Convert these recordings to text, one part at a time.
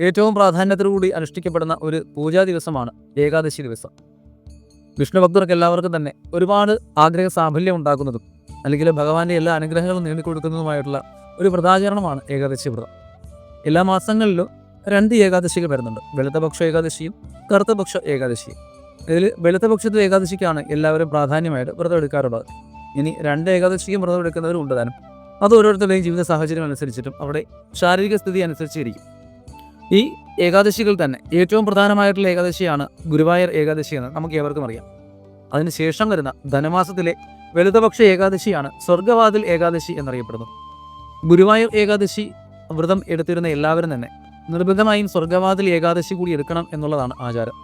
ഏറ്റവും പ്രാധാന്യത്തോടുകൂടി അനുഷ്ഠിക്കപ്പെടുന്ന ഒരു പൂജാ ദിവസമാണ് ഏകാദശി ദിവസം. വിഷ്ണു ഭക്തർക്ക് എല്ലാവർക്കും തന്നെ ഒരുപാട് ആഗ്രഹ സാഫല്യം ഉണ്ടാക്കുന്നതും അല്ലെങ്കിൽ ഭഗവാന്റെ എല്ലാ അനുഗ്രഹങ്ങളും നേടിക്കൊടുക്കുന്നതുമായിട്ടുള്ള ഒരു വ്രതാചരണമാണ് ഏകാദശി വ്രതം. എല്ലാ മാസങ്ങളിലും രണ്ട് ഏകാദശികൾ വരുന്നുണ്ട്. വെളുത്തപക്ഷ ഏകാദശിയും കറുത്തപക്ഷ ഏകാദശിയും. ഇതിൽ വെളുത്തപക്ഷത്തെ ഏകാദശിക്കാണ് എല്ലാവരും പ്രാധാന്യമായിട്ട് വ്രതം എടുക്കാറുള്ളത്. ഇനി രണ്ട് ഏകാദശിയും വ്രതം എടുക്കുന്നവരും ഉണ്ട് താനും. അത് ഓരോരുത്തരുടെയും ജീവിത സാഹചര്യം അനുസരിച്ചിട്ടും അവിടെ ശാരീരിക സ്ഥിതി അനുസരിച്ചിരിക്കും. ഈ ഏകാദശികൾ തന്നെ ഏറ്റവും പ്രധാനമായിട്ടുള്ള ഏകാദശിയാണ് ഗുരുവായൂർ ഏകാദശി എന്ന് നമുക്ക് ഏവർക്കും അറിയാം. അതിനുശേഷം വരുന്ന ധനമാസത്തിലെ വലുതപക്ഷ ഏകാദശിയാണ് സ്വർഗവാതിൽ ഏകാദശി എന്നറിയപ്പെടുന്നത് ഗുരുവായൂർ ഏകാദശി വ്രതം എടുത്തിരുന്ന എല്ലാവരും തന്നെ നിർബന്ധമായും സ്വർഗവാതിൽ ഏകാദശി കൂടി എടുക്കണം എന്നുള്ളതാണ് ആചാരം.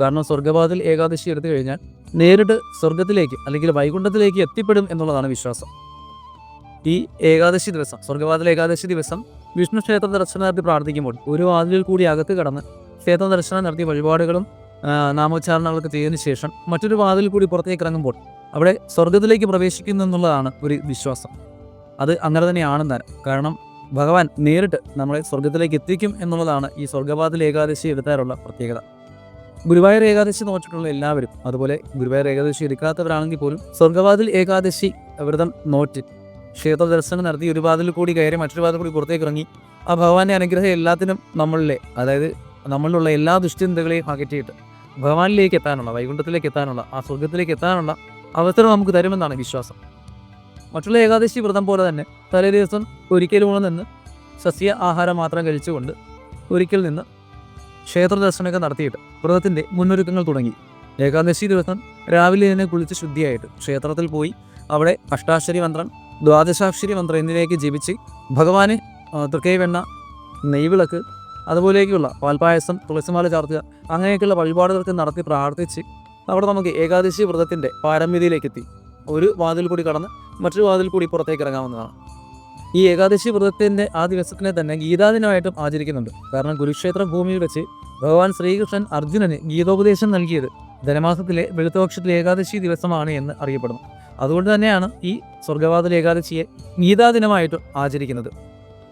കാരണം സ്വർഗവാതിൽ ഏകാദശി എടുത്തു കഴിഞ്ഞാൽ നേരിട്ട് സ്വർഗത്തിലേക്ക് അല്ലെങ്കിൽ വൈകുണ്ഠത്തിലേക്ക് എത്തിപ്പെടും എന്നുള്ളതാണ് വിശ്വാസം. ഈ ഏകാദശി ദിവസം സ്വർഗവാതിൽ ഏകാദശി ദിവസം വിഷ്ണു ക്ഷേത്ര ദർശനം നടത്തി പ്രാർത്ഥിക്കുമ്പോൾ ഒരു വാതിലിൽ കൂടി അകത്ത് കടന്ന് ക്ഷേത്ര ദർശനം നടത്തി വഴിപാടുകളും നാമോച്ചാരണങ്ങളൊക്കെ ചെയ്തതിനു ശേഷം മറ്റൊരു വാതിൽ കൂടി പുറത്തേക്ക് ഇറങ്ങുമ്പോൾ അവിടെ സ്വർഗത്തിലേക്ക് പ്രവേശിക്കുന്നു എന്നുള്ളതാണ് ഒരു വിശ്വാസം. അത് അങ്ങനെ തന്നെയാണെന്ന് കാരണം ഭഗവാൻ നേരിട്ട് നമ്മളെ സ്വർഗത്തിലേക്ക് എത്തിക്കും എന്നുള്ളതാണ് ഈ സ്വർഗവാതിൽ ഏകാദശി എടുത്താലുള്ള പ്രത്യേകത. ഗുരുവായൂർ ഏകാദശി നോച്ചിട്ടുള്ള എല്ലാവരും അതുപോലെ ഗുരുവായൂർ ഏകാദശി എടുക്കാത്തവരാണെങ്കിൽ പോലും സ്വർഗവാതിൽ ഏകാദശി വ്രതം നോറ്റ് ക്ഷേത്ര ദർശനം നടത്തി ഒരു വാതിൽ കൂടി കയറി മറ്റൊരു വാതിൽ കൂടി പുറത്തേക്ക് ഇറങ്ങി. ആ ഭഗവാന്റെ അനുഗ്രഹം എല്ലാത്തിനും നമ്മളിലെ അതായത് നമ്മളിലുള്ള എല്ലാ ദുഷ്ചിന്തകളെയും അകറ്റിയിട്ട് ഭഗവാനിലേക്ക് എത്താനുള്ള വൈകുണ്ഠത്തിലേക്ക് എത്താനുള്ള ആ സ്വർഗത്തിലേക്ക് എത്താനുള്ള അവസരം നമുക്ക് തരുമെന്നാണ് വിശ്വാസം. മറ്റുള്ള ഏകാദശി വ്രതം പോലെ തന്നെ തലേ ദിവസം ഒരിക്കൽ ഊണ് നിന്ന് സസ്യ ആഹാരം മാത്രം കഴിച്ചുകൊണ്ട് ഒരിക്കൽ നിന്ന് ക്ഷേത്ര ദർശനമൊക്കെ നടത്തിയിട്ട് വ്രതത്തിന്റെ മുന്നൊരുക്കങ്ങൾ തുടങ്ങി. ഏകാദശി ദിവസം രാവിലെ തന്നെ കുളിച്ച് ശുദ്ധിയായിട്ട് ക്ഷേത്രത്തിൽ പോയി അവിടെ അഷ്ടാശ്വരി മന്ത്രം ദ്വാദശാക്ഷരി മന്ത്രം എന്നിവയൊക്കെ ജപിച്ച് ഭഗവാന് തൃക്കൈവെണ്ണ നെയ്വിളക്ക് അതുപോലെയൊക്കെയുള്ള പാൽപ്പായസം തുളസിമാല ചാർത്തുക അങ്ങനെയൊക്കെയുള്ള വഴിപാടുകൾക്ക് നടത്തി പ്രാർത്ഥിച്ച് അവിടെ നമുക്ക് ഏകാദശി വ്രതത്തിന്റെ പാരമ്യതയിലേക്ക് എത്തി ഒരു വാതിൽ കൂടി കടന്ന് മറ്റൊരു വാതിൽ കൂടി പുറത്തേക്ക് ഇറങ്ങാവുന്നതാണ്. ഈ ഏകാദശി വ്രതത്തിന്റെ ആ ദിവസത്തിനെ തന്നെ ഗീതാദിനമായിട്ടും ആചരിക്കുന്നുണ്ട്. കാരണം കുരുക്ഷേത്ര ഭൂമിയിൽ വെച്ച് ഭഗവാൻ ശ്രീകൃഷ്ണൻ അർജുനന് ഗീതോപദേശം നൽകിയത് ധനമാസത്തിലെ വെളുത്തപക്ഷത്തിലെ ഏകാദശി ദിവസമാണ് എന്ന് അറിയപ്പെടുന്നു. അതുകൊണ്ട് തന്നെയാണ് ഈ സ്വർഗവാതിൽ ഏകാദശിയെ ഗീതാദിനമായിട്ടും ആചരിക്കുന്നത്.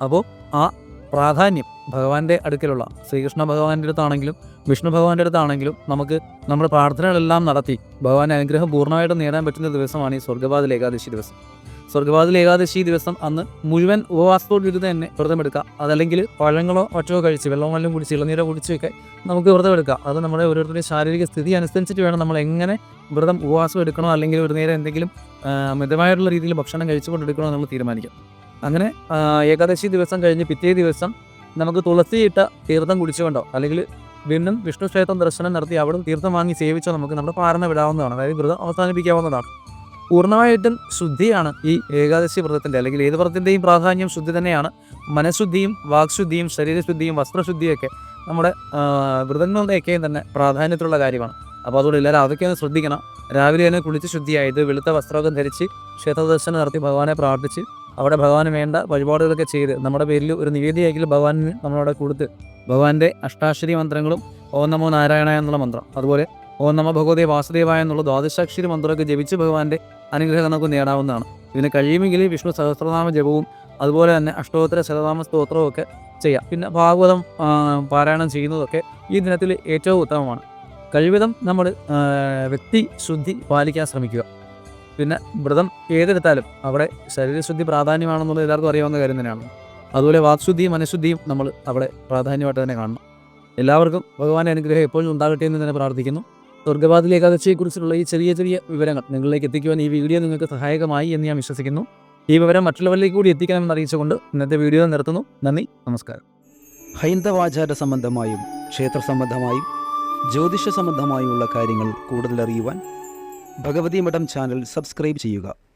അപ്പോൾ ആ പ്രാധാന്യം ഭഗവാന്റെ അടുക്കലുള്ള ശ്രീകൃഷ്ണ ഭഗവാന്റെ അടുത്താണെങ്കിലും വിഷ്ണു ഭഗവാന്റെ അടുത്താണെങ്കിലും നമുക്ക് നമ്മുടെ പ്രാർത്ഥനകളെല്ലാം നടത്തി ഭഗവാന്റെ അനുഗ്രഹം പൂർണമായിട്ട് നേടാൻ പറ്റുന്ന ദിവസമാണ് ഈ സ്വർഗവാതിൽ ഏകാദശി ദിവസം. സ്വർഗവാതിൽ ഏകാദശി ദിവസം അന്ന് മുഴുവൻ ഉപവാസത്തോടിരുന്ന് തന്നെ വ്രതമെടുക്കാം അതല്ലെങ്കിൽ പഴങ്ങളോ മറ്റോ കഴിച്ച് വെള്ളം വല്ലതും കുടിച്ച് ഇളനീരോ കുടിച്ചൊക്കെ നമുക്ക് വ്രതമെടുക്കാം. അത് നമ്മുടെ ഓരോരുത്തരുടെ ശാരീരിക സ്ഥിതി അനുസരിച്ചിട്ട് വേണം നമ്മൾ എങ്ങനെ വ്രതം ഉപവാസം എടുക്കണോ അല്ലെങ്കിൽ ഒരു നേരം എന്തെങ്കിലും മിതമായിട്ടുള്ള രീതിയിൽ ഭക്ഷണം കഴിച്ചുകൊണ്ട് എടുക്കണോ നമ്മൾ തീരുമാനിക്കാം. അങ്ങനെ ഏകാദശി ദിവസം കഴിഞ്ഞ് പിറ്റേ ദിവസം നമുക്ക് തുളസിയിട്ട തീർത്ഥം കുടിച്ചുകൊണ്ടോ അല്ലെങ്കിൽ വീണ്ടും വിഷ്ണു ക്ഷേത്രം ദർശനം നടത്തി അവിടെ തീർത്ഥം വാങ്ങി സേവിച്ചോ നമുക്ക് നമ്മുടെ പാരണ വിടാവുന്നതാണ് അതായത് വ്രതം അവസാനിപ്പിക്കാവുന്നതാണ്. പൂർണമായിട്ടും ശുദ്ധിയാണ് ഈ ഏകാദശി വ്രതത്തിന്റെ അല്ലെങ്കിൽ ഏത് വ്രതത്തിന്റെയും പ്രാധാന്യം ശുദ്ധി തന്നെയാണ്. മനഃശുദ്ധിയും വാക്ശുദ്ധിയും ശരീരശുദ്ധിയും വസ്ത്രശുദ്ധിയൊക്കെ നമ്മുടെ വ്രതങ്ങളുടെയൊക്കെയും തന്നെ പ്രാധാന്യത്തിലുള്ള കാര്യമാണ്. അപ്പോൾ അതുകൊണ്ട് എല്ലാവരും അതൊക്കെ ഒന്ന് ശ്രദ്ധിക്കണം. രാവിലെ തന്നെ കുളിച്ച് ശുദ്ധിയായത് വെളുത്ത വസ്ത്രമൊക്കെ ധരിച്ച് ക്ഷേത്രദർശനം നടത്തി ഭഗവാനെ പ്രാർത്ഥിച്ച് അവിടെ ഭഗവാന് വേണ്ട വഴിപാടുകളൊക്കെ ചെയ്ത് നമ്മുടെ പേരിൽ ഒരു നിവേദിയെങ്കിലും ഭഗവാനിന് നമ്മളവിടെ കൊടുത്ത് ഭഗവാന്റെ അഷ്ടാശ്വരി മന്ത്രങ്ങളും ഓം നമോ നാരായണ എന്നുള്ള മന്ത്രം. അതുപോലെ ഓം നമ ഭഗവതേ വാസുദേവായ എന്നുള്ള ദ്വാദശാക്ഷരി മന്ത്രമൊക്കെ ജപിച്ച് ഭഗവാന്റെ അനുഗ്രഹം നമുക്ക് നേടാവുന്നതാണ്. ഇതിന് കഴിയുമെങ്കിൽ വിഷ്ണു സഹസ്രനാമ ജപവും അതുപോലെ തന്നെ അഷ്ടോത്തര ശതനാമ സ്തോത്രവും ഒക്കെ ചെയ്യാം. പിന്നെ ഭാഗവതം പാരായണം ചെയ്യുന്നതൊക്കെ ഈ ദിനത്തിൽ ഏറ്റവും ഉത്തമമാണ്. കഴിവിധം നമ്മൾ വ്യക്തി ശുദ്ധി പാലിക്കാൻ ശ്രമിക്കുക. പിന്നെ വ്രതം ഏതെടുത്താലും അവിടെ ശരീരശുദ്ധി പ്രാധാന്യമാണെന്നുള്ളത് എല്ലാവർക്കും അറിയാവുന്ന കാര്യം തന്നെയാണ്. അതുപോലെ വാക്ശുദ്ധിയും മനഃശുദ്ധിയും നമ്മൾ അവിടെ പ്രാധാന്യമായിട്ട് തന്നെ കാണണം. എല്ലാവർക്കും ഭഗവാന്റെ അനുഗ്രഹം എപ്പോഴും ഉണ്ടാകട്ടെ എന്ന് തന്നെ പ്രാർത്ഥിക്കുന്നു. സ്വർഗവാതിൽ ഏകാദശിയെക്കുറിച്ചുള്ള ഈ ചെറിയ ചെറിയ വിവരങ്ങൾ നിങ്ങളിലേക്ക് എത്തിക്കുവാൻ ഈ വീഡിയോ നിങ്ങൾക്ക് സഹായകമായി എന്ന് ഞാൻ വിശ്വസിക്കുന്നു. ഈ വിവരം മറ്റുള്ളവരിലേക്ക് കൂടി എത്തിക്കണമെന്ന് അറിയിച്ചുകൊണ്ട് ഇന്നത്തെ വീഡിയോ നിർത്തുന്നു. നന്ദി നമസ്കാരം. ഹൈന്ദവാചാര സംബന്ധമായും ക്ഷേത്ര സംബന്ധമായും ജ്യോതിഷ സംബന്ധമായുമുള്ള കാര്യങ്ങൾ കൂടുതൽ അറിയുവാൻ ഭഗവതി മഠം ചാനൽ സബ്സ്ക്രൈബ് ചെയ്യുക.